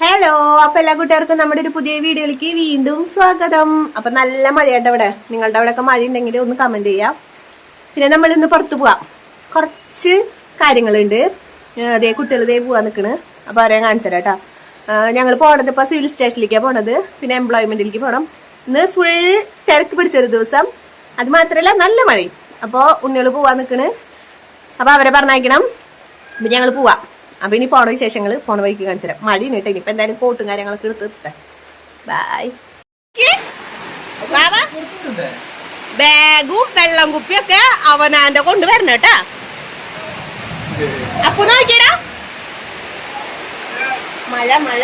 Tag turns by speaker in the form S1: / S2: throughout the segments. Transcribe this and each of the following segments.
S1: Hello അപ്പൊ എല്ലാ കൂട്ടുകാർക്കും നമ്മുടെ ഒരു പുതിയ വീഡിയോയിലേക്ക് വീണ്ടും സ്വാഗതം. അപ്പൊ നല്ല മഴയുണ്ട് ഇവിടെ നിങ്ങളുടെ അവിടെ ഒക്കെ മഴ ഉണ്ടെങ്കിൽ ഒന്ന് കമന്റ് ചെയ്യാം. പിന്നെ നമ്മൾ ഇന്ന് പുറത്തു പോവാം. കുറച്ച് കാര്യങ്ങളുണ്ട്. അതേ കുട്ടികൾ ഇതേ പോവാൻ നിൽക്കണ് അപ്പൊ അവരെ കാണിച്ചു തരാട്ടാ ഞങ്ങൾ പോണത് ഇപ്പൊ സിവിൽ സ്റ്റേഷനിലേക്കാണ് പോണത്. പിന്നെ എംപ്ലോയ്മെന്റിലേക്ക് പോകണം ഇന്ന് ഫുൾ തിരക്ക് പിടിച്ചൊരു ദിവസം. അത് മാത്രല്ല നല്ല മഴയും. അപ്പോ ഉണ്ണികൾ പോവാൻ നിൽക്കണ് അപ്പൊ അവരെ പറഞ്ഞയക്കണം. അപ്പൊ ഞങ്ങൾ പോവാം. അപ്പൊ ഇനി പോണ വിശേഷങ്ങൾ പോണ വഴിക്ക് കാണിച്ചു തരാം. മഴ കേട്ടോ ഇനിയിപ്പോൾ എന്തായാലും കോട്ടും കാര്യങ്ങളൊക്കെ എടുത്ത് ബായ് ബാഗും വെള്ളം കുപ്പിയൊക്കെ അവനാന്റെ കൊണ്ടുവരണം കേട്ടാ. അപ്പൊ നോക്കിയടാ. മഴ മഴ.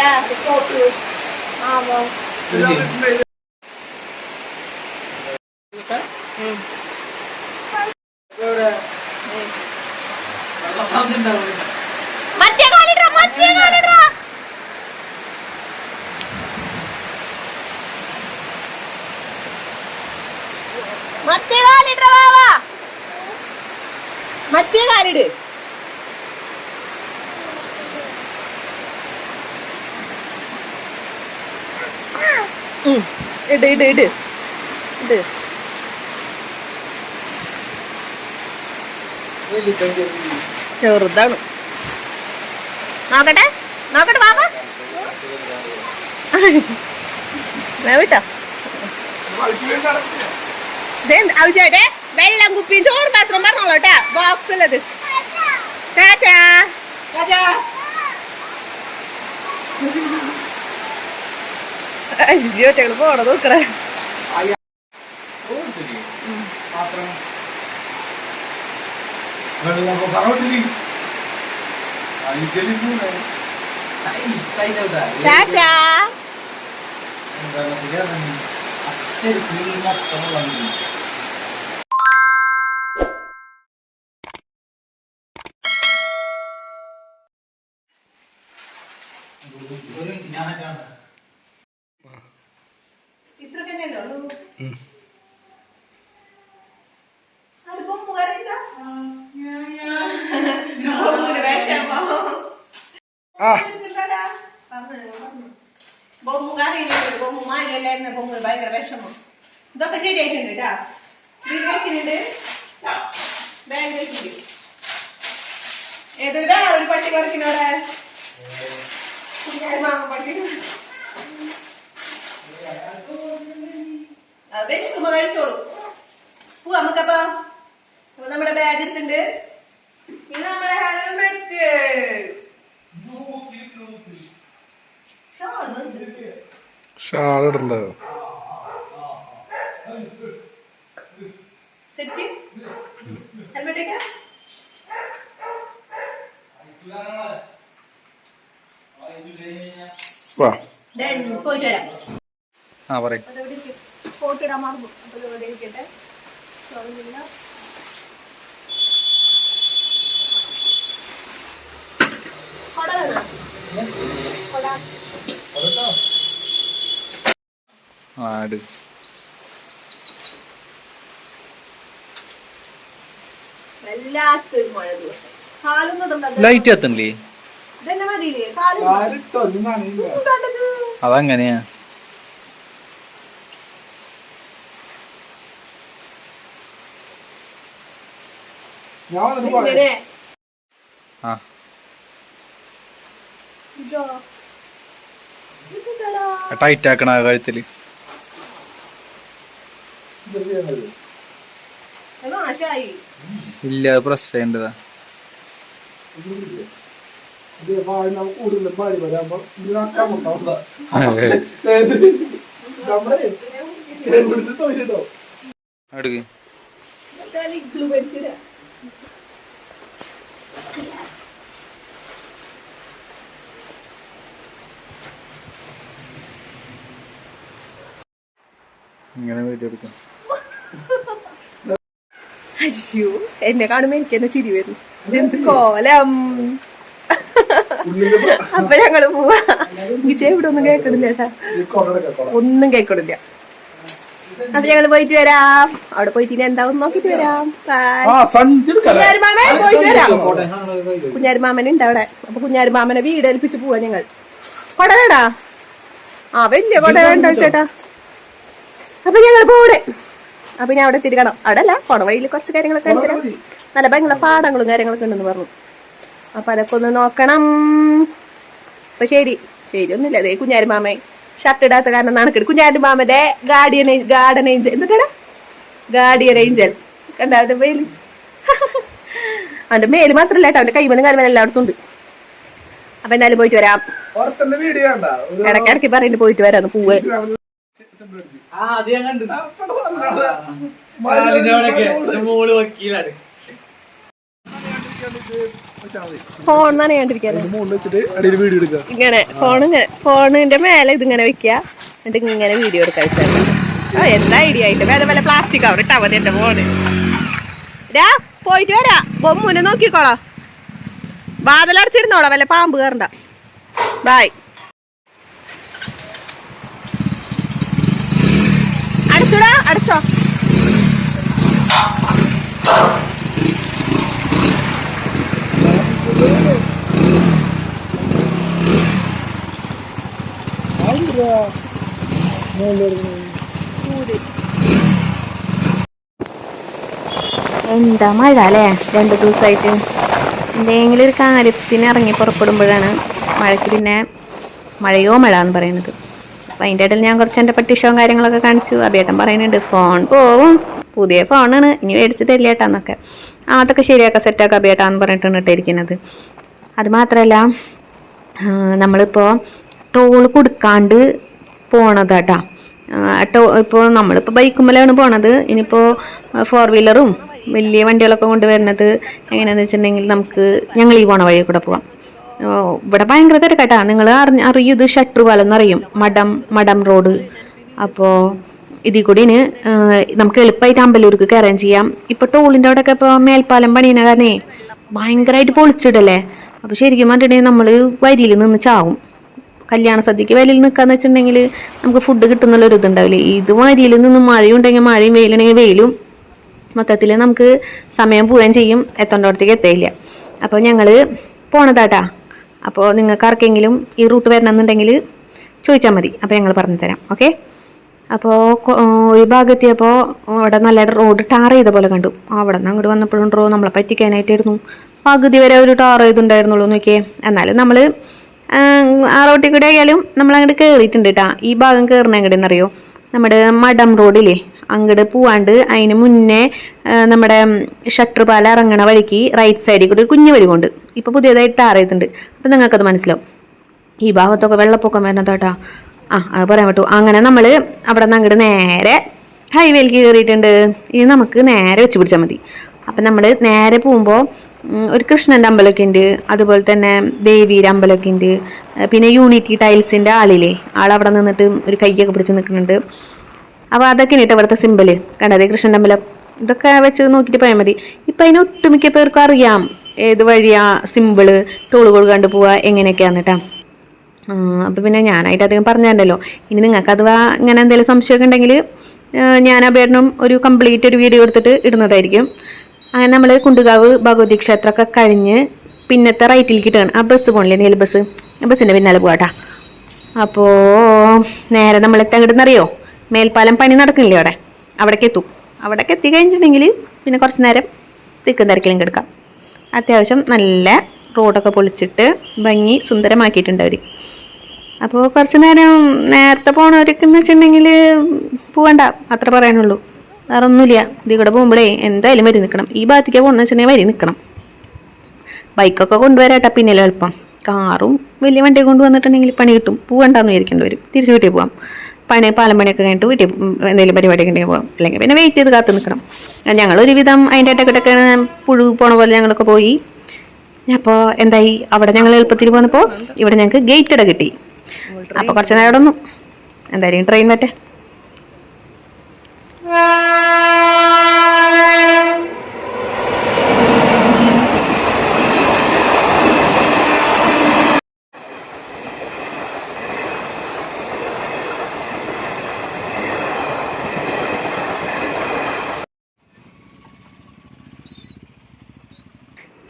S1: ആവോ ഉം. മറ്റേ കാലിട മറ്റേ കാലിട മറ്റേ കാലിട വാവാ മറ്റേ കാലിട് ഉം. ഇട് ഇട് ഇട്. ഇട്. ചെറുതാണ്. നോക്കട്ടെ നോക്കട്ടെ വാ വിട്ടോ. ആവശ്യമായിട്ടേ വെള്ളം കുപ്പിയും ചോറ് പാത്രം പറഞ്ഞോളൂ കേട്ടാ. ബോക്സ് ഉള്ളത് ടാറ്റാ. അയ്യോ ഞങ്ങൾ പോണത് നോക്കണേ ടാറ്റാ ഇത്ര തന്നെയല്ലേ ഉള്ളൂ അത് കൊമ്പ് കറിയില്ല കൊമ്പിന് വിഷമോ ബൊമ്മു കറിയുണ്ട് ബൊമ്മു മഴയല്ലായിരുന്ന ബൊമ്മു ഭയങ്കര വിഷമം. ഇതൊക്കെ ശരിയായിട്ടുണ്ട് കേട്ടാ. വീട് വെക്കുന്നുണ്ട് ബാഗ് വെച്ചിട്ട്. ഏതൊരു ഒരു പട്ടി കുറയ്ക്കുന്നവിടെ മാങ്ങ പട്ടി. വിശക്കുമ്പോ കഴിച്ചോളൂ. പോവാ നമുക്കപ്പോ നമ്മുടെ ബാഗ് എടുത്തിട്ടുണ്ട്. ഇത് നമ്മുടെ ഹെൽമെറ്റ്
S2: ഷാളിടണ്ടോ
S1: സെറ്റ്? ഹെൽമെറ്റ് ഒക്കെ
S2: വാ.
S1: പോയിട്ട് വരാം.
S2: ആ പറയും.
S1: അതോടെ ഫോട്ടോ ഇടാൻ മറന്നു. അപ്പൊ ഇവിടെ ഇരിക്കട്ടെ തുറന്നില്ല. കൊട വേണോ? കൊട.
S2: ആട്. ലൈറ്റ് എത്തണില്ലേ അതങ്ങനെയാ. ആ? ടൈറ്റ് ആക്കണ ആ
S1: കഴുത്തിൽ നാശായി.
S2: ഇല്ല അത് പ്രസ് ചെയ്യേണ്ടതാ എടുക്ക്
S1: ഇതൊക്കെ ഇഗ്ലു പരിശീല
S2: ഇങ്ങനെ വീഡിയോ എടുക്കാം
S1: അയ്യോ എന്നെ കാണുമ്പോ എനിക്ക് തന്നെ ചിരി വരുന്നു ഇതെന്ത് കോലം. അപ്പൊ ഞങ്ങൾ പോവാ. വിജയ ഇവിടെ ഒന്നും കേക്കണില്ല ഏട്ടാ ഒന്നും കേക്കണില്ല അപ്പൊ ഞങ്ങൾ പോയിട്ട് വരാം. അവിടെ പോയിട്ട് ഇനി എന്താവും നോക്കിട്ട് വരാം. കുഞ്ഞാരുമാമൻ പോയിട്ട് വരാം. കുഞ്ഞാരുമാമൻ ഉണ്ട് അവിടെ. അപ്പൊ കുഞ്ഞാരുമാമനെ വീട് ഏൽപ്പിച്ച് പോവാ ഞങ്ങൾ.
S3: കൊടവേടാ ആ വലിയ കൊടവേണ്ട ചേട്ടാ. അപ്പൊ ഞങ്ങൾ പോടെ അപ്പൊ ഞാൻ അവിടെ തിരികണം അവിടെ അല്ല പോണ വഴിയിൽ കുറച്ച് കാര്യങ്ങളൊക്കെ കാണിച്ചു നല്ല ഭയങ്കര പാടങ്ങളും കാര്യങ്ങളൊക്കെ ഉണ്ടെന്ന് പറഞ്ഞു. അപ്പൊ അതൊക്കെ ഒന്ന് നോക്കണം. അപ്പൊ ശരി. ശരി ഒന്നുമില്ല. അതേ കുഞ്ഞാരിമാമ ഷർട്ട് ഇടാത്ത കാരണം നടക്കിട്ട് കുഞ്ഞാരി മാമന്റെ ഗാർഡിയൻ ഗാർഡൻ ഏഞ്ചൽ എന്തൊക്കെയാണ് ഗാർഡിയൻ ഏഞ്ചൽ കണ്ട അവന്റെ മേൽ? അവന്റെ മേൽ മാത്രല്ല കേട്ടോ. അവന്റെ കൈമലും കാലുമലും എല്ലായിടത്തും ഉണ്ട്. അപ്പൊ എന്തായാലും പോയിട്ട് വരാം. ഇടയ്ക്കിടയ്ക്ക് പറയുന്നുണ്ട് പോയിട്ട് വരാന്ന്. പൂവ്.
S2: ആ അത് ഞാൻ കണ്ടു. മോൾ വക്കീലാണ്.
S3: ഫോൺ ഇങ്ങനെ ഫോൺ ഫോണിന്റെ മേലെ ഇതിങ്ങനെ വെക്കുക. എന്നിട്ട് ഇങ്ങനെ വീഡിയോ എടുക്കാൻ ആ എന്താ ഐഡിയ ആയിട്ട്? വേറെ വല്ല പ്ലാസ്റ്റിക് അവിടെ ഇട്ടാ മതി എന്റെ ഫോണ് രാ പോയിട്ട് വരാ. ബൊമ്മുനെ നോക്കിക്കോളാം. വാതിലടച്ചിരുന്നോളാം വല്ല പാമ്പ് കയറണ്ട. ബായ് അടച്ചോടാ അടച്ചോ. എന്താ മഴ അല്ലേ? രണ്ടു ദിവസമായിട്ട് എന്തെങ്കിലും ഒരു കാര്യത്തിന് ഇറങ്ങി പുറപ്പെടുമ്പോഴാണ് മഴയ്ക്ക് പിന്നെ മഴയോ മഴ എന്ന് പറയുന്നത്. അപ്പം അതിന്റെ ഇടയിൽ ഞാൻ കുറച്ച് എന്റെ പട്ടിഷവും കാര്യങ്ങളൊക്കെ കാണിച്ചു. അഭേദം പറയുന്നുണ്ട് ഫോൺ പോവും. പുതിയ ഫോണാണ്. ഇനി മേടിച്ച് തരില്ലേട്ടാന്നൊക്കെ ആ അതൊക്കെ ശരിയാക്കാം. സെറ്റാക്കാം അഭേട്ടാന്ന് പറഞ്ഞിട്ടാണ് ഇട്ടിരിക്കുന്നത് അത് മാത്രമല്ല നമ്മളിപ്പോൾ ടോൾ കൊടുക്കാണ്ട് പോണതാട്ടാ ടോ ഇപ്പോൾ നമ്മളിപ്പോൾ ബൈക്കുമ്മലാണ് പോണത്. ഇനിയിപ്പോൾ ഫോർ വീലറും വലിയ വണ്ടികളൊക്കെ കൊണ്ടുവരുന്നത് എങ്ങനെയാണെന്ന് വെച്ചിട്ടുണ്ടെങ്കിൽ നമുക്ക് ഞങ്ങൾ ഈ പോണ വഴി കൂടെ പോവാം. ഇവിടെ ഭയങ്കര തിരക്കാട്ടാ നിങ്ങൾ അറിഞ്ഞ അറിയൂ ഇത് ഷട്ടർ പാലം എന്നറിയും മഡം മഡം റോഡ്. അപ്പോൾ ഇതിൽ കൂടി നമുക്ക് എളുപ്പമായിട്ട് അമ്പലൂർക്ക് കയറുകയും ചെയ്യാം. ഇപ്പോൾ ടോളിന്റെ അവിടെയൊക്കെ ഇപ്പോൾ മേൽപ്പാലം പണിയുന്ന കാരണേ ഭയങ്കരമായിട്ട് പൊളിച്ചിടല്ലേ? അപ്പോൾ ശരിക്കും പറഞ്ഞിട്ടുണ്ടെങ്കിൽ നമ്മൾ വരിയിൽ നിന്ന് ചാവും. കല്യാണ സദ്യക്ക് വരിയിൽ നിൽക്കാന്ന് വെച്ചിട്ടുണ്ടെങ്കിൽ നമുക്ക് ഫുഡ് കിട്ടുന്നുള്ളൊരു ഇതുണ്ടാവില്ലേ? ഇത് വരിയിൽ നിന്ന് മഴയുണ്ടെങ്കിൽ മഴയും വെയിലുണ്ടെങ്കിൽ വെയിലും മൊത്തത്തിൽ നമുക്ക് സമയം പോവുകയും ചെയ്യും. എത്തേണ്ടടത്തേക്ക് എത്തേയില്ല. അപ്പോൾ ഞങ്ങൾ പോണതാട്ടാ. അപ്പോൾ നിങ്ങൾക്ക് ആർക്കെങ്കിലും ഈ റൂട്ട് വരണമെന്നുണ്ടെങ്കിൽ ചോദിച്ചാൽ മതി. അപ്പോൾ ഞങ്ങൾ പറഞ്ഞു തരാം. ഓക്കെ? അപ്പോൾ ഒരു ഭാഗത്തിയപ്പോൾ അവിടെ നല്ല റോഡ് ടാർ ചെയ്ത പോലെ കണ്ടു. അവിടെ നിന്ന് അങ്ങോട്ട് വന്നപ്പോഴും റോ നമ്മളെ പറ്റിക്കാനായിട്ടായിരുന്നു. പകുതി വരെ ഒരു ടാർ ചെയ്തുണ്ടായിരുന്നുള്ളൂ നോക്കിയേ. എന്നാലും നമ്മൾ ആ റോട്ടിൽ കൂടെ ആയാലും നമ്മൾ അങ്ങോട്ട് കയറിയിട്ടുണ്ട് കേട്ടാ ഈ ഭാഗം കയറുന്ന എങ്ങടെയെന്നറിയോ നമ്മുടെ മഡം റോഡില്ലേ? അങ്ങോട്ട് പോവാണ്ട് അതിന് മുന്നേ നമ്മുടെ ഷട്ടർ പാല ഇറങ്ങണ വഴിക്ക് റൈറ്റ് സൈഡിൽ കൂടി ഒരു കുഞ്ഞു വഴി കൊണ്ട് ഇപ്പോൾ പുതിയതായിട്ട് ടാർ ചെയ്തിട്ടുണ്ട്. അപ്പം നിങ്ങൾക്കത് മനസ്സിലാവും. ഈ ഭാഗത്തൊക്കെ വെള്ളപ്പൊക്കം വരുന്നതാട്ടാ. ആ അത് പറയാൻ പറ്റൂ. അങ്ങനെ നമ്മൾ അവിടെ നിന്ന് അങ്ങോട്ട് നേരെ ഹൈവേയിലേക്ക് കയറിയിട്ടുണ്ട്. ഇനി നമുക്ക് നേരെ വെച്ച് പിടിച്ചാൽ മതി. അപ്പം നമ്മൾ നേരെ പോകുമ്പോൾ ഒരു കൃഷ്ണന്റെ അമ്പലമൊക്കെ ഉണ്ട്. അതുപോലെ തന്നെ ദേവിയുടെ അമ്പലമൊക്കെ ഉണ്ട്. പിന്നെ യൂണിറ്റി ടൈൽസിന്റെ ആളില്ലേ? ആളവിടെ നിന്നിട്ട് ഒരു കൈയൊക്കെ പിടിച്ച് നിൽക്കുന്നുണ്ട്. അപ്പോൾ അതൊക്കെ കേട്ടോ ഇവിടുത്തെ സിമ്പിൾ കണ്ടതേ കൃഷ്ണൻ അമ്പലം ഇതൊക്കെ വെച്ച് നോക്കിയിട്ട് പോയാൽ മതി. ഇപ്പം അതിന് ഒട്ടുമിക്ക പേർക്കും അറിയാം ഏത് വഴിയാ സിമ്പിൾ ടോൾ കൊടുക്കാണ്ട് പോവുക എങ്ങനെയൊക്കെയാന്ന് കേട്ടോ അപ്പോൾ പിന്നെ ഞാനായിട്ട് അധികം പറഞ്ഞല്ലോ ഇനി നിങ്ങൾക്ക് അഥവാ ഇങ്ങനെ എന്തെങ്കിലും സംശയമൊക്കെ ഉണ്ടെങ്കിൽ ഞാൻ അഭേടനം ഒരു കംപ്ലീറ്റ് ഒരു വീഡിയോ എടുത്തിട്ട് ഇടുന്നതായിരിക്കും. അങ്ങനെ നമ്മൾ കുണ്ടുകാവ് ഭഗവതി ക്ഷേത്രമൊക്കെ കഴിഞ്ഞ് പിന്നത്തെ റൈറ്റിലേക്ക് ഇട്ടാണ് ആ ബസ് പോകണില്ലേ നീല ബസ് ബസ്സിന്റെ പിന്നാലെ പോകാട്ടാ അപ്പോൾ നേരെ നമ്മൾ എത്തങ്ങോട്ടെന്നറിയോ മേൽപ്പാലം പണി നടക്കുന്നില്ലേ അവിടെ? അവിടേക്ക് എത്തും. അവിടേക്ക് എത്തി കഴിഞ്ഞിട്ടുണ്ടെങ്കിൽ പിന്നെ കുറച്ച് നേരം തിക്കും തിരക്കിലും കിടക്കാം. അത്യാവശ്യം നല്ല റോഡൊക്കെ പൊളിച്ചിട്ട് ഭംഗി സുന്ദരമാക്കിയിട്ടുണ്ട് അവർ അപ്പോൾ കുറച്ച് നേരം നേരത്തെ പോണവരൊക്കെ എന്ന് വെച്ചിട്ടുണ്ടെങ്കിൽ പോവണ്ട അത്ര പറയാനുള്ളൂ. വേറെ ഒന്നുമില്ല. ഇതിൽ കൂടെ പോകുമ്പോഴേ എന്തായാലും വരി നിൽക്കണം. ഈ ഭാഗത്തേക്ക് പോകണമെന്ന് വെച്ചിട്ടുണ്ടെങ്കിൽ വരി നിൽക്കണം. ബൈക്കൊക്കെ കൊണ്ടുവരാട്ടാ പിന്നെ എളുപ്പം കാറും വലിയ വണ്ടിയൊക്കെ കൊണ്ടുവന്നിട്ടുണ്ടെങ്കിൽ പണി കിട്ടും. പോകണ്ടെന്ന് വിചാരിക്കേണ്ടി വരും. തിരിച്ചു വീട്ടിൽ പോവാം. പണി പാലം പണിയൊക്കെ കഴിഞ്ഞിട്ട് വീട്ടിൽ എന്തെങ്കിലും പരിപാടി ഉണ്ടെങ്കിൽ പോകാം അല്ലെങ്കിൽ പിന്നെ വെയിറ്റ് ചെയ്ത് കാത്തു നിൽക്കണം. ഞങ്ങൾ ഒരുവിധം അതിന്റെ ഇടയ്ക്കിട്ടൊക്കെ പുഴു പോണ പോലെ ഞങ്ങളൊക്കെ പോയി. അപ്പോൾ എന്തായി? അവിടെ ഞങ്ങൾ എളുപ്പത്തിൽ പോന്നപ്പോൾ ഇവിടെ ഞങ്ങൾക്ക് ഗേറ്റ് ഇട കിട്ടി. അപ്പോൾ കുറച്ച് നേരം ഇടന്നു എന്തായാലും ട്രെയിൻ പറ്റേ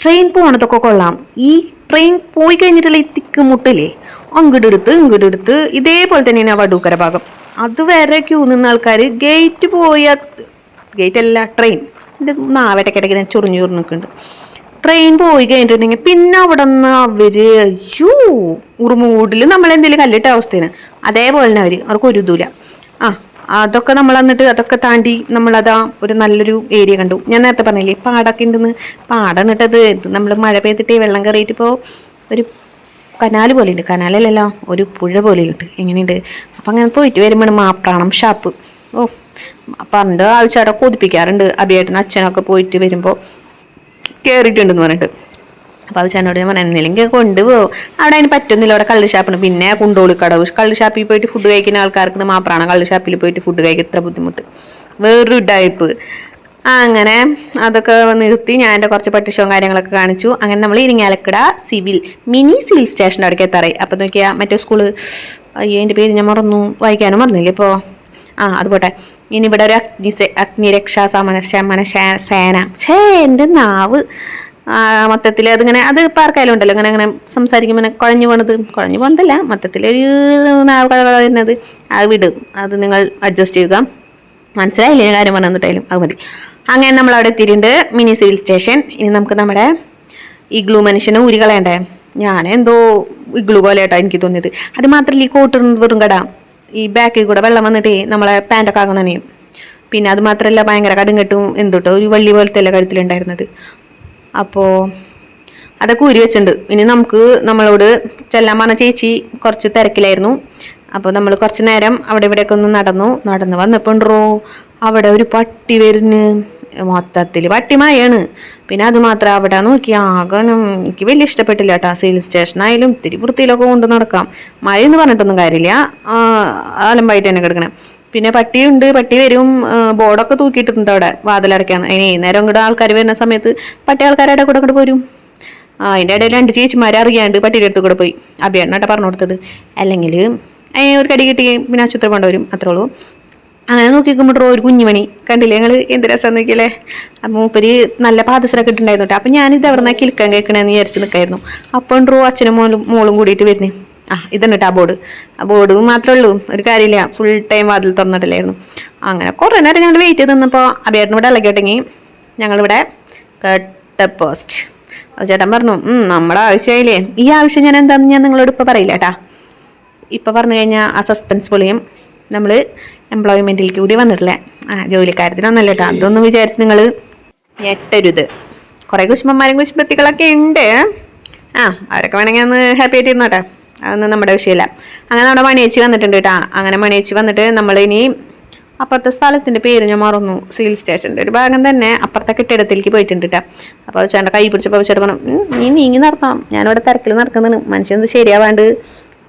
S3: ട്രെയിൻ പോണതൊക്കെ കൊള്ളാം. ഈ ട്രെയിൻ പോയി കഴിഞ്ഞിട്ടുള്ള ഈ തിക്ക് മുട്ടില്ലേ അങ്ങോട്ട് എടുത്ത് ഇതേപോലെ തന്നെയാണ് ആ വടൂക്കര ഭാഗം. അതുവരെ ക്യൂ നിന്ന ആൾക്കാർ ഗേറ്റ് പോയ ഗേറ്റ് അല്ല ട്രെയിൻ എന്റെ നാവട്ടക്കിടയ്ക്ക് ഞാൻ ചൊറിഞ്ഞു ചൊറിഞ്ഞ് നിൽക്കുന്നുണ്ട്. ട്രെയിൻ പോയി കഴിഞ്ഞിട്ടുണ്ടെങ്കിൽ പിന്നെ അവിടെ നിന്ന് അവർ അയ്യോ ഉറുമൂടിൽ നമ്മളെന്തെങ്കിലും കല്ലിട്ട അവസ്ഥയാണ്. അതേപോലെ തന്നെ അവർ അവർക്ക് ഒരു ഇതുമില്ല ആ അതൊക്കെ നമ്മൾ എന്നിട്ട് അതൊക്കെ താണ്ടി നമ്മളതാ ഒരു നല്ലൊരു ഏരിയ കണ്ടു. ഞാൻ നേരത്തെ പറഞ്ഞില്ലേ പാടൊക്കെ ഉണ്ടെന്ന്. പാടം എന്നിട്ടത് ഇത് നമ്മൾ മഴ പെയ്തിട്ട് വെള്ളം കയറിയിട്ട് ഇപ്പോൾ ഒരു കനാല് പോലെ ഉണ്ട് കനാലല്ലല്ലോ ഒരു പുഴ പോലെ ഉണ്ട് എങ്ങനെയുണ്ട്? അപ്പം അങ്ങനെ പോയിട്ട് വരുമ്പോൾ മാപ്രാണം ഷാപ്പ്. ഓ പണ്ട് ആവശ്യം അവിടെ കൊതിപ്പിക്കാറുണ്ട്. അഭിയേട്ടനും അച്ഛനൊക്കെ പോയിട്ട് വരുമ്പോൾ കയറിയിട്ടുണ്ടെന്ന് പറഞ്ഞിട്ട്. അപ്പോൾ ആവശ്യനോട് ഞാൻ പറഞ്ഞു എന്തെങ്കിലും കൊണ്ടുപോകും. അവിടെ അതിന് പറ്റുന്നില്ല അവിടെ കള്ള് ഷാപ്പിന് പിന്നെ കുണ്ടോളി കടവ്. കള്ള് ഷാപ്പിൽ പോയിട്ട് ഫുഡ് കഴിക്കുന്ന ആൾക്കാർക്ക് മാത്രമാണ് കള്ള് ഷാപ്പിൽ പോയിട്ട് ഫുഡ് കഴിക്കുക ഇത്ര ബുദ്ധിമുട്ട്. വേറൊരു ടൈപ്പ് അങ്ങനെ അതൊക്കെ നിർത്തി ഞാൻ എന്റെ കുറച്ച് പട്ടിഷവും കാര്യങ്ങളൊക്കെ കാണിച്ചു. അങ്ങനെ നമ്മൾ ഇരിങ്ങാലക്കട സിവിൽ മിനി സിവിൽ സ്റ്റേഷന്റെ അവിടേക്ക് എത്താറായി. അപ്പം നോക്കിയാൽ മറ്റേ സ്കൂൾ അയ്യോ എന്റെ പേര് ഞാൻ മറന്നു വായിക്കാനും മറന്നില്ലേ ഇപ്പോൾ ആ അത് പോട്ടെ. ഇനി ഇവിടെ ഒരു അഗ്നി അഗ്നിരക്ഷാ സമന ശമന സേന. ഛേ എന്റെ നാവ്. മൊത്തത്തിൽ അതിങ്ങനെ അത് പാർക്കായാലും ഉണ്ടല്ലോ ഇങ്ങനെ അങ്ങനെ സംസാരിക്കുമ്പോൾ ഇങ്ങനെ കുഴഞ്ഞു പോണത്. കുഴഞ്ഞു പോണതല്ല മൊത്തത്തിലൊരു നാവ് കഴ വരുന്നത്. അത് വിടും. അത് നിങ്ങൾ അഡ്ജസ്റ്റ് ചെയ്യുക. മനസ്സിലായില്ലേ? കാര്യം പറഞ്ഞിട്ടായാലും അത് മതി. അങ്ങനെ നമ്മൾ അവിടെ എത്തിയിട്ടുണ്ട്. Mini civil station. ഇനി നമുക്ക് നമ്മുടെ ഈ ഇഗ്ലു മനുഷ്യനെ ഊരി കളയണ്ടേ? ഞാൻ എന്തോ ഇഗ്ലു പോലെ ആയിട്ടാണ് എനിക്ക് തോന്നിയത്. അത് മാത്രമല്ല ഈ കോട്ടർ വെറും കട. ഈ ബാക്കിൽ കൂടെ വെള്ളം വന്നിട്ട് നമ്മളെ പാന്റൊക്കെ ആകുന്ന പിന്നെ അത് മാത്രമല്ല ഭയങ്കര കടുങ്കെട്ടും എന്തുട്ടോ ഒരു വള്ളി പോലത്തെ അല്ല കഴുത്തിലുണ്ടായിരുന്നത്. അപ്പോൾ അതൊക്കെ ഊരി വെച്ചിട്ടുണ്ട്. ഇനി നമുക്ക് നമ്മളോട് ചെല്ലാൻ പറഞ്ഞ ചേച്ചി കുറച്ച് തിരക്കിലായിരുന്നു. അപ്പോൾ നമ്മൾ കുറച്ച് നേരം അവിടെ ഇവിടെയൊക്കെ ഒന്ന് നടന്നു. നടന്ന് വന്നപ്പോണ്ടോ? അവിടെ ഒരു പട്ടി വരുന്ന്. മൊത്തത്തിൽ പട്ടിമയാണ് പിന്നെ അത് മാത്രം അവിടെ നോക്കി. ആകാനും എനിക്ക് വലിയ ഇഷ്ടപ്പെട്ടില്ല കേട്ടോ. സ്റ്റേഷൻ സ്റ്റേഷനായാലും ഇത്തിരി വൃത്തിയിലൊക്കെ കൊണ്ട് നടക്കാം. മഴ എന്ന് പറഞ്ഞിട്ടൊന്നും കാര്യമില്ല. ആലമ്പായിട്ട് തന്നെ കിടക്കണം. പിന്നെ പട്ടിയുണ്ട് പട്ടി വരും ബോർഡൊക്കെ തൂക്കിയിട്ടുണ്ട് അവിടെ വാതിലടയ്ക്കാൻ. അതിന് നേരം ഇങ്ങോട്ട് ആൾക്കാർ വരുന്ന സമയത്ത് പട്ടി ആൾക്കാരുടെ കൂടെ കൂടെ പോരും. ആ അതിന്റെ ഇടയിൽ രണ്ട് ചേച്ചിമാരെ അറിയാണ്ട് പട്ടിയുടെ അടുത്ത് കൂടെ പോയി. അഭിയാണ്ണാട്ടെ പറഞ്ഞു കൊടുത്തത്. അല്ലെങ്കിൽ ഒരു കടി കിട്ടി പിന്നെ ആശുപത്രി പോകേണ്ട വരും അത്രേ ഉള്ളൂ. അങ്ങനെ നോക്കിക്കുമ്പോഴോ ഒരു കുഞ്ഞുമണി. കണ്ടില്ലേ ഞങ്ങൾ എന്ത് രസം നോക്കിയല്ലേ? മൂപ്പര് നല്ല പാദസരൊക്കെ ഇട്ടുണ്ടായിരുന്നു അപ്പം ഞാനിത് എവിടെ നിന്നാൽ കിൽക്കാൻ കേൾക്കണമെന്ന് വിചാരിച്ച് നിൽക്കായിരുന്നു അപ്പം ഉണ്ടോ അച്ഛനും മോളും മോളും കൂടിയിട്ട് വരുന്നേ. ആ ഇതന്നെ കേട്ടോ ആ ബോർഡ്. ആ ബോർഡ് മാത്രമേ ഉള്ളൂ. ഒരു കാര്യമില്ല. ഫുൾ ടൈം വാതിൽ തുറന്നിട്ടില്ലായിരുന്നു. അങ്ങനെ കുറേ നേരം ഞങ്ങൾ വെയിറ്റ് ചെയ്ത് നിന്നപ്പോൾ അബിയേട്ടൻ ഇവിടെ ഇളകിയിട്ടെങ്കിൽ ഞങ്ങളിവിടെ കട്ട പോസ്റ്റ് ചേട്ടൻ പറഞ്ഞു "ഉം, നമ്മുടെ ആവശ്യമായില്ലേ? ഈ ആവശ്യം ഞാൻ എന്താണെന്ന് ഞാൻ നിങ്ങളോട് ഇപ്പോൾ പറയില്ല കേട്ടാ ഇപ്പോൾ പറഞ്ഞു കഴിഞ്ഞാൽ ആ സസ്പെൻസ് പൊളിയും. നമ്മൾ എംപ്ലോയ്മെന്റിലേക്ക് കൂടി വന്നിട്ടില്ലേ? ആ ജോലിക്കാര്യത്തിനൊന്നല്ല കേട്ടോ അതൊന്നും വിചാരിച്ച് നിങ്ങൾ ഞെട്ടരുത്. കുറേ കുശുമ്പന്മാരും കുശുമ്പത്തികളൊക്കെ ഉണ്ട്. ആ അവരൊക്കെ വേണമെങ്കിൽ ഒന്ന് ഹാപ്പി ആയിട്ട് ഇരുന്നോട്ടെ. അതൊന്നും നമ്മുടെ വിഷയമില്ല. അങ്ങനെ നമ്മുടെ മണിയേച്ചി വന്നിട്ടുണ്ട് കേട്ടോ. അങ്ങനെ മണിയേച്ചി വന്നിട്ട് നമ്മൾ ഇനി അപ്പുറത്തെ സ്ഥലത്തിന്റെ പേര് ഞാൻ മറന്നു. സിവിൽ സ്റ്റേഷന്റെ ഒരു ഭാഗം തന്നെ അപ്പുറത്തെ കെട്ടിടത്തിലേക്ക് പോയിട്ടുണ്ട് കേട്ടോ. അപ്പോൾ ചേട്ടന്റെ കൈ പിടിച്ചപ്പോൾ ചേട്ടൻ പറഞ്ഞു "ഉം, നീ നീങ്ങി നടത്താം. ഞാനിവിടെ തിരക്കിൽ നടക്കുന്നതാണ്. മനുഷ്യൻ ശരിയാവാണ്ട്?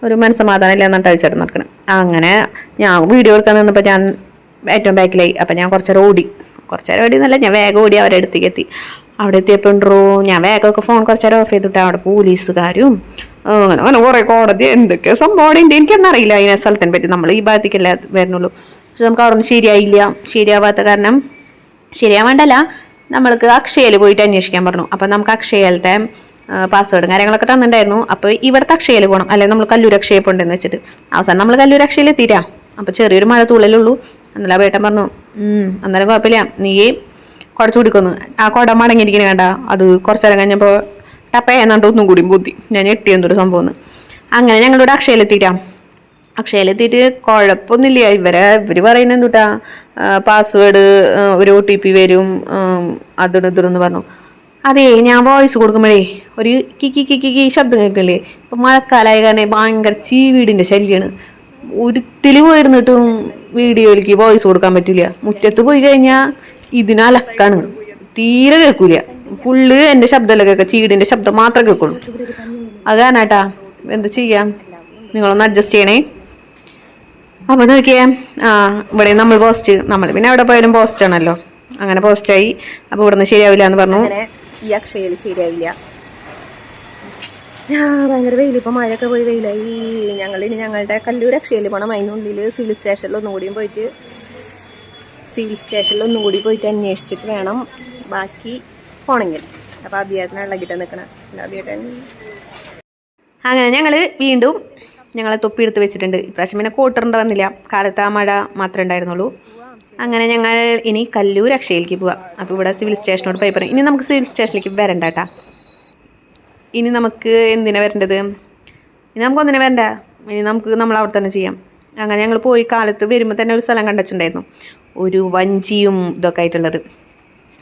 S3: ഒരു മനസ്സമാധാനം ഇല്ല എന്നിട്ട് ചേട്ടൻ നടക്കണം. അങ്ങനെ ഞാൻ വീഡിയോ എടുക്കാൻ നിന്നപ്പോൾ ഞാൻ ഏറ്റവും ബാക്കിലായി അപ്പം ഞാൻ കുറച്ചേരം ഓടി. കുറച്ചേരം ഓടി എന്നല്ല ഞാൻ വേഗം ഓടി അവരെ അടുത്തേക്ക് എത്തി. അവിടെ എത്തിയപ്പോണ്ടോ? ഞാൻ വേഗമൊക്കെ ഫോൺ കുറച്ചേരം ഓഫ് ചെയ്തിട്ട് അവിടെ പോലീസുകാരും അങ്ങനെ അങ്ങനെ കുറേ കോടതി എന്തൊക്കെ സംഭവം ഉണ്ട് എനിക്കൊന്നറിയില്ല അതിനെ സ്ഥലത്തിനെ പറ്റി. നമ്മൾ ഈ ഭാഗത്തേക്കല്ലേ വരുന്നുള്ളൂ. പക്ഷെ നമുക്ക് അവിടെ നിന്ന് ശരിയായില്ല. ശരിയാവാത്ത കാരണം ശരിയാവേണ്ടല്ല. നമ്മൾക്ക് അക്ഷയയിൽ പോയിട്ട് അന്വേഷിക്കാൻ പറഞ്ഞു. അപ്പം നമുക്ക് അക്ഷയയിലത്തെ പാസ്വേഡും കാര്യങ്ങളൊക്കെ തന്നിട്ടുണ്ടായിരുന്നു. അപ്പോൾ ഇവിടുത്തെ അക്ഷയയിൽ പോകണം. അല്ലെങ്കിൽ നമ്മൾ കല്ലൂർ അക്ഷയ പോകണ്ടെന്ന് വെച്ചിട്ട്. അവസാനം നമ്മൾ കല്ലൂർ അക്ഷയയിൽ എത്തിയിട്ടാ. അപ്പോൾ ചെറിയൊരു മഴ തുള്ളലുള്ളൂ. എന്നാലും വേട്ടൻ പറഞ്ഞു "ഉം, അന്നേരം കുഴപ്പമില്ല. നീ കുടച്ചു കുടിക്കുന്നു. ആ കുട മടങ്ങിയിരിക്കണ കണ്ട. അത് കുറച്ചു നേരം കഴിഞ്ഞപ്പോൾ ടപ്പയെന്നുണ്ട് ഒന്നും കൂടി ബുദ്ധി ഞാൻ എട്ടിയെന്നൊരു സംഭവം അങ്ങനെ ഞങ്ങളിവിടെ അക്ഷയയിലെത്തിയിട്ടാ. അക്ഷയയിലെത്തിയിട്ട് കുഴപ്പമൊന്നുമില്ല. ഇവരെ ഇവർ പറയുന്നത് എന്തുട്ടാ? പാസ്വേഡ് ഒരു ഒ ടി പി വരും അതിന് ഇതിനെന്ന് പറഞ്ഞു. അതേ ഞാൻ വോയിസ് കൊടുക്കുമ്പോഴേ ഒരു കിക്കി കിക്കി കി ശബ്ദം കേൾക്കില്ലേ ഇപ്പം മഴക്കാലമായ കാരണം ഭയങ്കര ചീവീടിന്റെ ശല്യമാണ് ഉരുത്തിൽ പോയിരുന്നിട്ടും വീഡിയോയിലേക്ക് വോയിസ് കൊടുക്കാൻ പറ്റില്ല മുറ്റത്ത് പോയി കഴിഞ്ഞാൽ ഇതിന് അലക്കാണ് തീരെ കേൾക്കൂല. ഫുള്ള് എന്റെ ശബ്ദമല്ല കേൾക്കുക ചീടിന്റെ ശബ്ദം മാത്രമേ കേൾക്കുള്ളൂ. അത് എന്താ ചെയ്യാം? നിങ്ങളൊന്ന് അഡ്ജസ്റ്റ് ചെയ്യണേ. അപ്പോൾ നോക്കിയേ. ആ ഇവിടെ നമ്മൾ പോസ്റ്റ് നമ്മൾ പിന്നെ എവിടെ പോയാലും പോസ്റ്റ് ആണല്ലോ. അങ്ങനെ പോസ്റ്റ് പോസ്റ്റായി അപ്പോൾ ഇവിടുന്ന് ശരിയാവില്ല എന്ന് പറഞ്ഞു. ഈ അക്ഷയയിൽ ശരിയാവില്ല ഭയങ്കര വെയിൽ ഇപ്പം മഴയൊക്കെ പോയി വെയിലായി. ഇനി ഞങ്ങളുടെ കല്ലൂർ അക്ഷയയിൽ പോകണം അതിനുള്ളിൽ സിവിൽ സ്റ്റേഷനിൽ ഒന്നും കൂടിയും പോയിട്ട് സിവിൽ സ്റ്റേഷനിൽ ഒന്നും കൂടി പോയിട്ട് അന്വേഷിച്ചിട്ട് വേണം. ബാക്കി പോണെങ്കിൽ അപ്പോൾ അബിയേട്ടനെ ഇളകിട്ട് നിൽക്കണം അബിയേട്ടൻ അങ്ങനെ ഞങ്ങൾ വീണ്ടും ഞങ്ങളെ തൊപ്പി എടുത്ത് വെച്ചിട്ടുണ്ട്. ഇപ്രാവശ്യം പിന്നെ കോട്ടറിന്റെ വന്നില്ല. കാലത്ത് ആ മഴ മാത്രമേ ഉണ്ടായിരുന്നുള്ളൂ. അങ്ങനെ ഞങ്ങൾ ഇനി കല്ലൂർ അക്ഷയയിലേക്ക് പോവാം. അപ്പോൾ ഇവിടെ സിവിൽ സ്റ്റേഷനോട് പേപ്പർ ഇനി നമുക്ക് സിവിൽ സ്റ്റേഷനിലേക്ക് വരണ്ട ഇനി നമുക്ക് എന്തിനാണ് വരേണ്ടത്? ഇനി നമുക്ക് ഒന്നിനെ വരണ്ട. ഇനി നമുക്ക് നമ്മൾ അവിടെ തന്നെ ചെയ്യാം. അങ്ങനെ ഞങ്ങൾ പോയി കാലത്ത് വരുമ്പോൾ തന്നെ ഒരു സ്ഥലം കണ്ടിട്ടുണ്ടായിരുന്നു. ഒരു വഞ്ചിയും ഇതൊക്കെ ആയിട്ടുള്ളത്.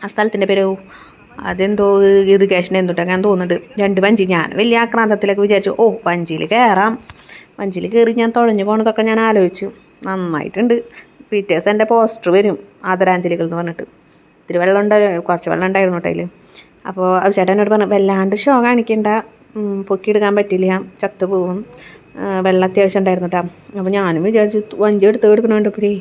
S3: ആ സ്ഥലത്തിന്റെ പേര്? അതെന്തോ ഇറിഗേഷൻ എന്തുട്ടാ ഞാൻ തോന്നുന്നുണ്ട്. രണ്ട് വഞ്ചി. ഞാൻ വലിയ ആക്രാന്തത്തിലൊക്കെ വിചാരിച്ചു ഓ വഞ്ചിയിൽ കയറാം വഞ്ചിയിൽ കയറി ഞാൻ തുഴഞ്ഞു പോണതൊക്കെ ഞാൻ ആലോചിച്ചു. നന്നായിട്ടുണ്ട്. പിറ്റേ ദിവസം എന്റെ പോസ്റ്റർ വരും ആദരാഞ്ജലികൾ എന്ന് പറഞ്ഞിട്ട്. ഇത്തിരി വെള്ളം ഉണ്ടായി കുറച്ച് വെള്ളം ഉണ്ടായിരുന്നു കേട്ടോ അതിൽ അപ്പോൾ എന്നോട് പറഞ്ഞു വല്ലാണ്ട് ഷോ കാണിക്കണ്ട. പൊക്കിയെടുക്കാൻ പറ്റില്ല. ചത്തു ആ, വെള്ളം അത്യാവശ്യം ഉണ്ടായിരുന്നു കേട്ടോ അപ്പോൾ ഞാനും വിചാരിച്ചു വഞ്ചി എടുത്ത് എടുക്കണുണ്ടപ്പോഴേ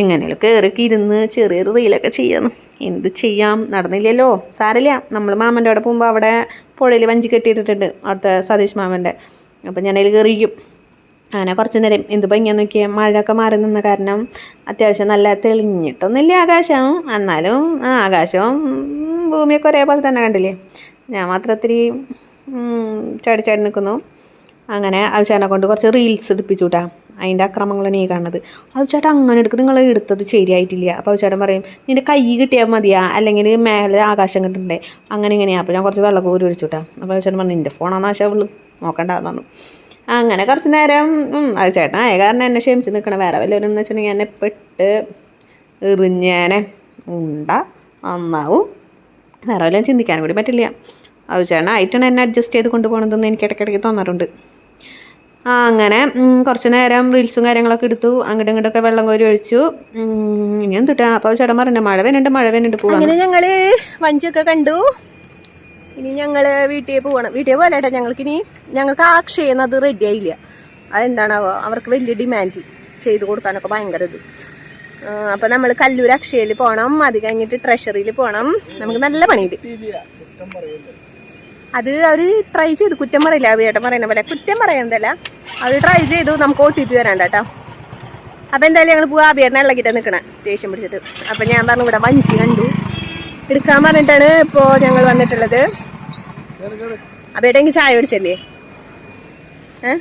S3: എങ്ങനെയും കയറിയൊക്കെ ഇരുന്ന് ചെറിയൊരു റീലൊക്കെ ചെയ്യണം. എന്ത് ചെയ്യാം? നടന്നില്ലല്ലോ. സാരമില്ല. നമ്മൾ മാമന്റെ അവിടെ പോകുമ്പോൾ അവിടെ പുഴയിൽ വഞ്ചി കെട്ടിയിട്ടിട്ടുണ്ട് അവിടുത്തെ സതീഷ് മാമന്റെ അപ്പോൾ ഞാൻ അതിൽ കയറിയിരിക്കും അങ്ങനെ കുറച്ച് നേരം എന്ത് ഭംഗിയാന്ന് നോക്കിയാൽ മഴയൊക്കെ മാറി നിന്ന കാരണം അത്യാവശ്യം നല്ല തെളിഞ്ഞിട്ടൊന്നുമില്ല ആകാശം. എന്നാലും ആകാശവും ഭൂമിയൊക്കെ ഒരേപോലെ തന്നെ കണ്ടില്ലേ? ഞാൻ മാത്രം ഇത്തിരി ചാടി ചാടി നിൽക്കുന്നു അങ്ങനെ അവിചേട്ടനെ കൊണ്ട് കുറച്ച് റീൽസ് എടുപ്പിച്ചു കൂട്ടാം അതിന്റെ അക്രമങ്ങളാണ് ഈ കാണുന്നത്. അവിചേട്ടൻ അങ്ങനെ എടുക്കും. നിങ്ങൾ എടുത്തത് ശരിയായിട്ടില്ല. അപ്പോൾ ചേട്ടൻ പറയും നിന്റെ കൈ കിട്ടിയാൽ മതിയാ. അല്ലെങ്കിൽ മേലെ ആകാശം കിട്ടണ്ടേ അങ്ങനെ ഇങ്ങനെയാണ് അപ്പോൾ ഞാൻ കുറച്ച് വെള്ളം കോരി ഒഴിച്ചുട്ടാ. അപ്പോൾ ചേട്ടൻ പറഞ്ഞു നിന്റെ ഫോണാണ് ആശാവുള്ളൂ നോക്കണ്ടെന്നു അങ്ങനെ കുറച്ച് നേരം അത് ചേട്ടൻ ആയ കാരണം എന്നെ ക്ഷമിച്ച് നിൽക്കണം. വേറെ വല്ലവരും എന്ന് വെച്ചിട്ടുണ്ടെങ്കിൽ എന്നെ പെട്ട് എറിഞ്ഞേനെ. ഉണ്ട നന്നാവും. വേറെ വല്ലതും ചിന്തിക്കാനും കൂടി പറ്റില്ല. അത് ചേട്ടനായിട്ടാണ് എന്നെ അഡ്ജസ്റ്റ് ചെയ്ത് കൊണ്ടുപോകണതെന്ന് എനിക്ക് ഇടയ്ക്കിടയ്ക്ക് തോന്നാറുണ്ട്. അങ്ങനെ കുറച്ച് നേരം റീൽസും കാര്യങ്ങളൊക്കെ എടുത്തു. അങ്ങോട്ടും ഇങ്ങോട്ടൊക്കെ വെള്ളം കോരി ഒഴിച്ചു. ഇനി എന്തുട്ടാ? അപ്പോൾ ചേട്ടൻ പറഞ്ഞു മഴ വരുന്നുണ്ട് മഴ വരുന്നുണ്ട് പോകാം ഞങ്ങൾ വഞ്ചിയൊക്കെ കണ്ടു. ഇനി ഞങ്ങൾ വീട്ടിൽ പോകണം വീട്ടിൽ പോകലേട്ടാ ഞങ്ങൾക്ക് ഇനി. ഞങ്ങൾക്ക് ആ അക്ഷയെന്ന് അത് റെഡി ആയില്ല. അതെന്താണാവോ? അവർക്ക് വലിയ ഡിമാൻഡ് ചെയ്ത് കൊടുക്കാനൊക്കെ ഭയങ്കര ഇത്. അപ്പം നമ്മൾ കല്ലൂർ അക്ഷയയിൽ പോകണം അത് കഴിഞ്ഞിട്ട് ട്രഷറിയിൽ പോകണം നമുക്ക് നല്ല പണിയുണ്ട്. അത് അവർ ട്രൈ ചെയ്ത്. കുറ്റം പറയില്ല. ചേട്ടൻ പറയുന്ന പോലെ കുറ്റം പറയുന്നതല്ല അവർ ട്രൈ ചെയ്തു. നമുക്ക് ഓട്ടിട്ട് തരാം കേട്ടോ. അപ്പം എന്തായാലും ഞങ്ങൾ പോവാ. ബിയറിനെ ഇളകിട്ട് നിൽക്കണേ ദേഷ്യം പിടിച്ചിട്ട്. അപ്പം ഞാൻ പറഞ്ഞു ഇവിടെ വഞ്ചി കണ്ടു. എടുക്കാൻ പറഞ്ഞിട്ടാണ് ഇപ്പോൾ ഞങ്ങൾ വന്നിട്ടുള്ളത്. അഭിയേട്ടെങ്കിൽ ചായ പിടിച്ചല്ലേ ഏ?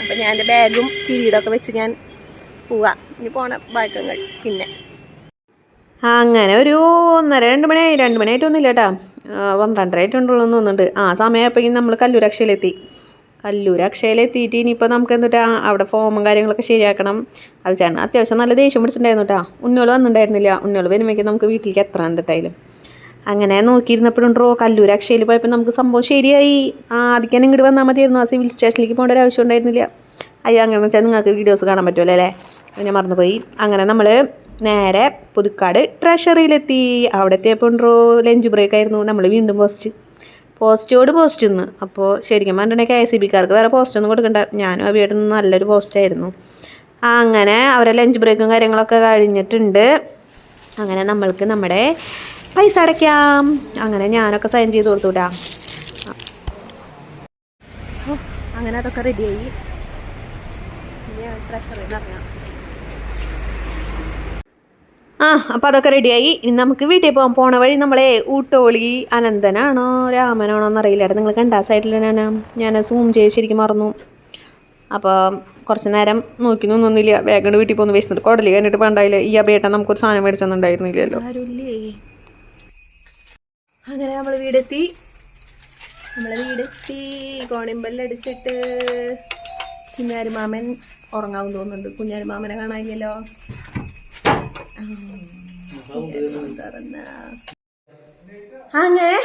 S3: അപ്പം ഞാൻ എന്റെ ബാഗും കിരീടമൊക്കെ വെച്ച് ഞാൻ പോവാ. ഇനി പോണ ബാക്കങ്ങൾ പിന്നെ. അങ്ങനെ ഒരു ഒന്നര രണ്ട് മണിയായി രണ്ട് മണിയായിട്ടൊന്നുമില്ല കേട്ടാ. പന്ത്രണ്ടര ആയിട്ടുണ്ടല്ലോ എന്ന് തോന്നുന്നുണ്ട്. ആ സമയം സമയമായപ്പോഴേക്കും നമ്മൾ കല്ലൂർ അക്ഷയിലെത്തി അക്ഷയയിൽ എത്തിയിട്ട് ഇനിയിപ്പോൾ നമുക്ക് എന്തുട്ടാ അവിടെ ഫോമും കാര്യങ്ങളൊക്കെ ശരിയാക്കണം. അത് ചേട്ടൻ അത്യാവശ്യം നല്ല ദേഷ്യം പിടിച്ചിട്ടുണ്ടായിരുന്നു കേട്ടോ ഉണ്ണികൾ വന്നിട്ടുണ്ടായിരുന്നില്ല. ഉണ്ണികൾ വരുമ്പോഴേക്കും നമുക്ക് വീട്ടിലേക്ക് എത്ര എന്നിട്ടായാലും അങ്ങനെ നോക്കിയിരുന്നപ്പോഴുണ്ടോ കല്ലൂർ അക്ഷയയിൽ പോയപ്പോൾ നമുക്ക് സംഭവം ശരിയായി. ആദ്യം ഇങ്ങോട്ട് വന്നാൽ മതിയായിരുന്നു. ആ സിവിൽ സ്റ്റേഷനിലേക്ക് പോകേണ്ട ഒരു ആവശ്യം ഉണ്ടായിരുന്നില്ല. അയ്യോ അങ്ങനെ വെച്ചാൽ നിങ്ങൾക്ക് വീഡിയോസ് കാണാൻ പറ്റുമല്ലോ അല്ലേ? ഞാൻ മറന്നുപോയി. അങ്ങനെ നമ്മൾ നേരെ പുതുക്കാട് ട്രഷറിയിലെത്തി അവിടെ എത്തിയപ്പോൾ ലഞ്ച് ബ്രേക്ക് ആയിരുന്നു. നമ്മൾ വീണ്ടും പോസ്റ്റ് പോസ്റ്റോട് പോസ്റ്റ് ഇന്ന് അപ്പോൾ ശരിക്കും പറഞ്ഞിട്ടുണ്ടെങ്കിൽ കെ എസ് സി ബിക്കാർക്ക് വേറെ പോസ്റ്റ് ഒന്നും കൊടുക്കണ്ട. ഞാനും നിന്ന് നല്ലൊരു പോസ്റ്റായിരുന്നു. അങ്ങനെ അവരെ ലഞ്ച് ബ്രേക്കും കാര്യങ്ങളൊക്കെ കഴിഞ്ഞിട്ടുണ്ട്. അങ്ങനെ നമ്മൾക്ക് നമ്മുടെ പൈസ അടയ്ക്കാം. അങ്ങനെ ഞാനൊക്കെ സൈൻ ചെയ്ത് കൊടുത്തുവിടാം അങ്ങനെ അതൊക്കെ റെഡിയായി ട്രഷറിയിൽ ഇറങ്ങാം. ആ അപ്പോൾ അതൊക്കെ റെഡിയായി. ഇനി നമുക്ക് വീട്ടിൽ പോകാൻ പോണ വഴി നമ്മളെ ഊട്ടോളി അനന്തനാണോ രാമനാണോ എന്നറിയില്ലായിരുന്നു നിങ്ങൾ കണ്ടാ ഞാൻ ഞാൻ സൂം ചെയ്ത് ശരിക്കും മറന്നു. അപ്പോൾ കുറച്ച് നേരം നോക്കി നിന്നൊന്നുമില്ല വേഗം വീട്ടിൽ പോകുന്നു വേസ്റ്റ് കുടലി കഴിഞ്ഞിട്ട് പണ്ടായില്ല ഈ അബേട്ട നമുക്കൊരു സാധനം മേടിച്ചെന്നുണ്ടായിരുന്നില്ലല്ലോ. അങ്ങനെ നമ്മൾ വീടെത്തി. നമ്മളെ വീടെത്തി. കോണിമ്പല്ലടിച്ചിട്ട് കുഞ്ഞാരുമാമൻ ഉറങ്ങാവും തോന്നുന്നുണ്ട്. കുഞ്ഞാരുമാമനെ കാണാനില്ലല്ലോ. അങ്ങനെ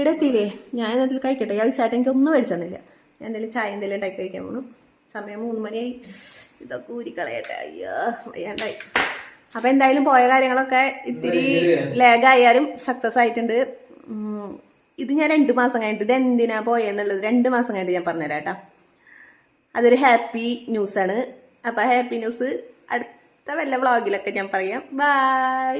S3: ഇടത്തില്ലേ ഞാൻ എന്തെങ്കിലും കഴിക്കട്ടെ. ഞാൻ ചേട്ടൻ എനിക്ക് ഒന്നും മേടിച്ചെന്നില്ല. ഞാൻ എന്തെങ്കിലും ചായ എന്തെങ്കിലും ഉണ്ടാക്കി കഴിക്കാൻ പോണു. സമയം മൂന്ന് മണിയായി. ഇതൊക്കെ ഊരിക്കളയട്ടെ അയ്യോ വയ്യാണ്ടായി. അപ്പൊ എന്തായാലും പോയ കാര്യങ്ങളൊക്കെ ഇത്തിരി ലേഗായാലും സക്സസ് ആയിട്ടുണ്ട്. ഇത് ഞാൻ രണ്ട് മാസം കഴിഞ്ഞിട്ട് ഇത് എന്തിനാ പോയെന്നുള്ളത് രണ്ട് മാസം കഴിഞ്ഞിട്ട് ഞാൻ പറഞ്ഞുതരാം കേട്ടോ. അതൊരു ഹാപ്പി ന്യൂസാണ് അപ്പോൾ ഹാപ്പി ന്യൂസ് അടുത്ത വല്ല വ്ളോഗിലൊക്കെ ഞാൻ പറയാം. ബൈ